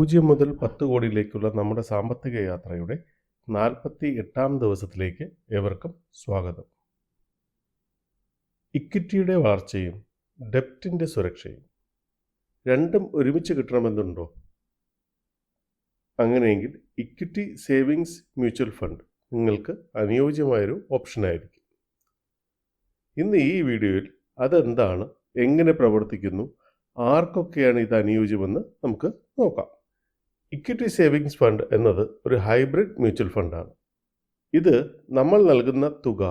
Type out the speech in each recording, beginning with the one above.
പൂജ്യം മുതൽ പത്ത് കോടിയിലേക്കുള്ള നമ്മുടെ സാമ്പത്തിക യാത്രയുടെ നാൽപ്പത്തി എട്ടാം ദിവസത്തിലേക്ക് ഏവർക്കും സ്വാഗതം. ഇക്വിറ്റിയുടെ വളർച്ചയും ഡെപ്റ്റിന്റെ സുരക്ഷയും രണ്ടും ഒരുമിച്ച് കിട്ടണമെന്നുണ്ടോ? അങ്ങനെയെങ്കിൽ ഇക്വിറ്റി സേവിങ്സ് മ്യൂച്വൽ ഫണ്ട് നിങ്ങൾക്ക് അനുയോജ്യമായൊരു ഓപ്ഷനായിരിക്കും ഇന്ന് ഈ വീഡിയോയിൽ അതെന്താണ്? എങ്ങനെ പ്രവർത്തിക്കുന്നു? ആർക്കൊക്കെയാണ് ഇത് അനുയോജ്യമെന്ന് നമുക്ക് നോക്കാം. ഇക്വിറ്റി സേവിങ്സ് ഫണ്ട് എന്നത് ഒരു ഹൈബ്രിഡ് മ്യൂച്വൽ ഫണ്ടാണ്. ഇത് നമ്മൾ നൽകുന്ന തുക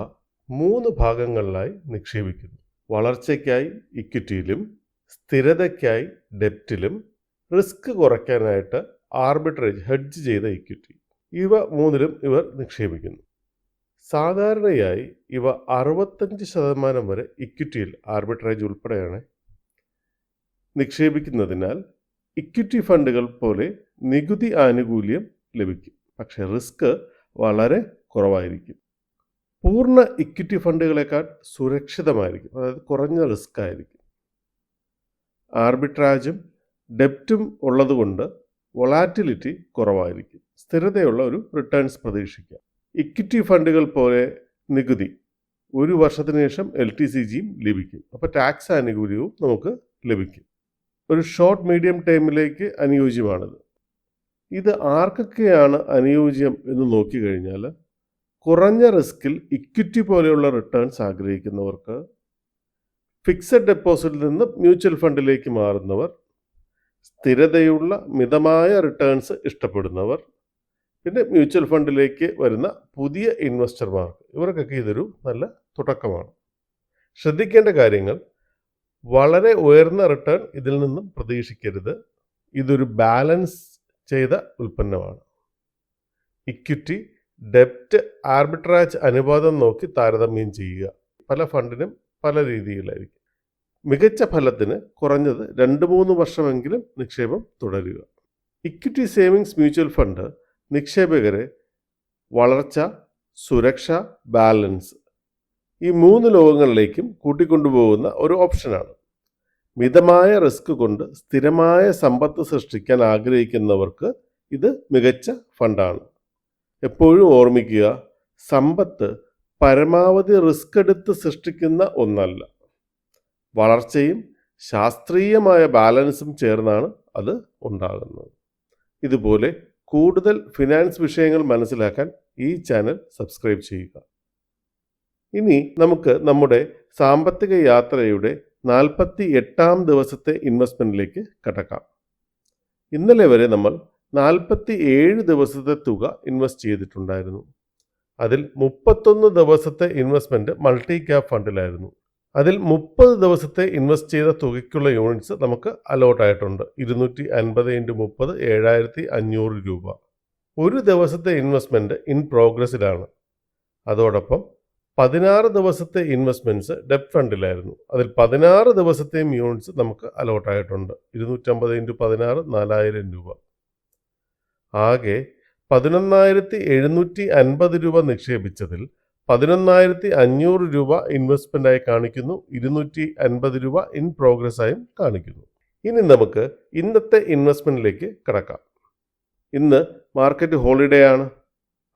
മൂന്ന് ഭാഗങ്ങളിലായി നിക്ഷേപിക്കുന്നു. വളർച്ചയ്ക്കായി ഇക്വിറ്റിയിലും സ്ഥിരതയ്ക്കായി ഡെപ്റ്റിലും റിസ്ക് കുറയ്ക്കാനായിട്ട് ആർബിട്രേജ് ഹെഡ്ജ് ചെയ്ത ഇക്വിറ്റി. ഇവ മൂന്നിലും ഇവർ നിക്ഷേപിക്കുന്നു. സാധാരണയായി ഇവ അറുപത്തഞ്ച് ശതമാനം വരെ ഇക്വിറ്റിയിൽ ആർബിട്രേജ് ഉൾപ്പെടെയാണ് നിക്ഷേപിക്കുന്നതിനാൽ ഇക്വിറ്റി ഫണ്ടുകൾ പോലെ നികുതി ആനുകൂല്യം ലഭിക്കും. പക്ഷേ റിസ്ക് വളരെ കുറവായിരിക്കും. പൂർണ ഇക്വിറ്റി ഫണ്ടുകളെക്കാൾ സുരക്ഷിതമായിരിക്കും. അതായത് കുറഞ്ഞ റിസ്ക് ആയിരിക്കും. ആർബിട്രാജും ഡെപ്റ്റും ഉള്ളതുകൊണ്ട് വൊളാറ്റിലിറ്റി കുറവായിരിക്കും. സ്ഥിരതയുള്ള ഒരു റിട്ടേൺസ് പ്രതീക്ഷിക്കാം. ഇക്വിറ്റി ഫണ്ടുകൾ പോലെ നികുതി ഒരു വർഷത്തിന് ശേഷം എൽ ടി സി ജിയും ലഭിക്കും. അപ്പോൾ ടാക്സ് ആനുകൂല്യവും നമുക്ക് ലഭിക്കും. ഒരു ഷോർട്ട് മീഡിയം ടൈമിലേക്ക് അനുയോജ്യമാണിത്. ഇത് ആർക്കൊക്കെയാണ് അനുയോജ്യം എന്ന് നോക്കിക്കഴിഞ്ഞാൽ കുറഞ്ഞ റിസ്കിൽ ഇക്വിറ്റി പോലെയുള്ള റിട്ടേൺസ് ആഗ്രഹിക്കുന്നവർക്ക് ഫിക്സഡ് ഡെപ്പോസിറ്റിൽ നിന്ന് മ്യൂച്വൽ ഫണ്ടിലേക്ക് മാറുന്നവർ സ്ഥിരതയുള്ള മിതമായ റിട്ടേൺസ് ഇഷ്ടപ്പെടുന്നവർ പിന്നെ മ്യൂച്വൽ ഫണ്ടിലേക്ക് വരുന്ന പുതിയ ഇൻവെസ്റ്റർമാർക്ക്. ഇവർക്കൊക്കെ ഇതൊരു നല്ല തുടക്കമാണ്. ശ്രദ്ധിക്കേണ്ട കാര്യങ്ങൾ വളരെ ഉയർന്ന റിട്ടേൺ ഇതിൽ നിന്നും പ്രതീക്ഷിക്കരുത്. ഇതൊരു ബാലൻസ് ചെയ്ത ഉൽപ്പന്നമാണ്. ഇക്വിറ്റി ഡെപ്റ്റ് ആർബിട്രാജ് അനുപാതം നോക്കി താരതമ്യം ചെയ്യുക. പല ഫണ്ടിനും പല രീതിയിലായിരിക്കും. മികച്ച ഫലത്തിന് കുറഞ്ഞത് രണ്ട് മൂന്ന് വർഷമെങ്കിലും നിക്ഷേപം തുടരുക. ഇക്വിറ്റി സേവിങ്സ് മ്യൂച്വൽ ഫണ്ട് നിക്ഷേപകരെ വളർച്ച സുരക്ഷ ബാലൻസ് ഈ മൂന്ന് ലോകങ്ങളിലേക്കും കൂട്ടിക്കൊണ്ടുപോകുന്ന ഒരു ഓപ്ഷനാണ് മിതമായ റിസ്ക് കൊണ്ട് സ്ഥിരമായ സമ്പത്ത് സൃഷ്ടിക്കാൻ ആഗ്രഹിക്കുന്നവർക്ക് ഇത് മികച്ച ഫണ്ടാണ്. എപ്പോഴും ഓർമ്മിക്കുക സമ്പത്ത് പരമാവധി റിസ്ക് എടുത്ത് സൃഷ്ടിക്കുന്ന ഒന്നല്ല. വളർച്ചയും ശാസ്ത്രീയമായ ബാലൻസും ചേർന്നാണ് അത് ഉണ്ടാകുന്നത്. ഇതുപോലെ കൂടുതൽ ഫിനാൻസ് വിഷയങ്ങൾ മനസ്സിലാക്കാൻ ഈ ചാനൽ സബ്സ്ക്രൈബ് ചെയ്യുക. ഇനി നമുക്ക് നമ്മുടെ സാമ്പത്തിക യാത്രയുടെ നാൽപ്പത്തി എട്ടാം ദിവസത്തെ ഇൻവെസ്റ്റ്മെന്റിലേക്ക് കടക്കാം. ഇന്നലെ വരെ നമ്മൾ നാൽപ്പത്തി ഏഴ് ദിവസത്തെ തുക ഇൻവെസ്റ്റ് ചെയ്തിട്ടുണ്ടായിരുന്നു. അതിൽ മുപ്പത്തൊന്ന് ദിവസത്തെ ഇൻവെസ്റ്റ്മെന്റ് മൾട്ടി ക്യാപ് ഫണ്ടിലായിരുന്നു അതിൽ മുപ്പത് ദിവസത്തെ ഇൻവെസ്റ്റ് ചെയ്ത തുകയ്ക്കുള്ള യൂണിറ്റ്സ് നമുക്ക് അലോട്ട് ആയിട്ടുണ്ട്. ഇരുന്നൂറ്റി അൻപത് ഇന്റു മുപ്പത് ഏഴായിരത്തി അഞ്ഞൂറ് രൂപ. ഒരു ദിവസത്തെ ഇൻവെസ്റ്റ്മെന്റ് ഇൻ പ്രോഗ്രസ്സിലാണ് അതോടൊപ്പം പതിനാറ് ദിവസത്തെ ഇൻവെസ്റ്റ്മെന്റ്സ് ഡെപ്റ്റ് ഫണ്ടിലായിരുന്നു അതിൽ പതിനാറ് ദിവസത്തെയും യൂണിറ്റ്സ് നമുക്ക് അലോട്ടായിട്ടുണ്ട് ഇരുന്നൂറ്റമ്പത് ഇന്റു പതിനാറ് നാലായിരം രൂപ. ആകെ പതിനൊന്നായിരത്തി എഴുന്നൂറ്റി അൻപത് രൂപ നിക്ഷേപിച്ചതിൽ പതിനൊന്നായിരത്തി അഞ്ഞൂറ് രൂപ ഇൻവെസ്റ്റ്മെന്റായി കാണിക്കുന്നു. ഇരുന്നൂറ്റി അൻപത് രൂപ ഇൻ പ്രോഗ്രസ് ആയും കാണിക്കുന്നു. ഇനി നമുക്ക് ഇന്നത്തെ ഇൻവെസ്റ്റ്മെന്റിലേക്ക് കിടക്കാം. ഇന്ന് മാർക്കറ്റ് ഹോളിഡേ ആണ്.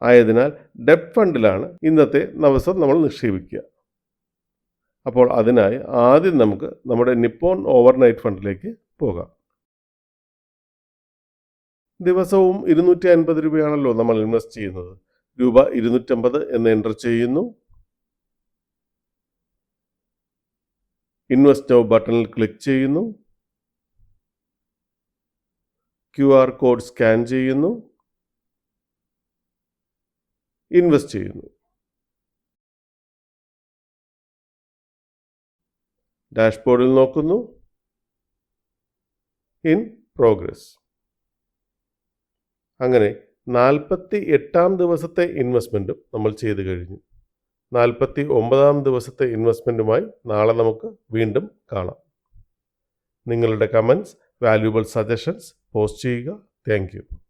ആയതിനാൽ ഡെപ്റ്റ് ഫണ്ടിലാണ് ഇന്നത്തെ നവസം നമ്മൾ നിക്ഷേപിക്കുക. അപ്പോൾ അതിനായി ആദ്യം നമുക്ക് നമ്മുടെ നിപ്പോൺ ഓവർനൈറ്റ് ഫണ്ടിലേക്ക് പോകാം. ദിവസവും ഇരുന്നൂറ്റി അൻപത് രൂപയാണല്ലോ നമ്മൾ ഇൻവെസ്റ്റ് ചെയ്യുന്നത്. രൂപ ഇരുന്നൂറ്റമ്പത് എന്ന് എന്റർ ചെയ്യുന്നു. ഇൻവെസ്റ്റ് ബട്ടണിൽ ക്ലിക്ക് ചെയ്യുന്നു. ക്യു ആർ കോഡ് സ്കാൻ ചെയ്യുന്നു. ഇൻവെസ്റ്റ് ചെയ്യുന്നു. ഡാഷ്ബോർഡിൽ നോക്കുന്നു. In progress. അങ്ങനെ നാൽപ്പത്തി എട്ടാം ദിവസത്തെ ഇൻവെസ്റ്റ്മെന്റും നമ്മൾ ചെയ്തു കഴിഞ്ഞു. നാൽപ്പത്തി ഒമ്പതാം ദിവസത്തെ ഇൻവെസ്റ്റ്മെന്റുമായി നാളെ നമുക്ക് വീണ്ടും കാണാം. നിങ്ങളുടെ കമൻസ് വാല്യുബിൾ സജഷൻസ് പോസ്റ്റ് ചെയ്യുക. താങ്ക്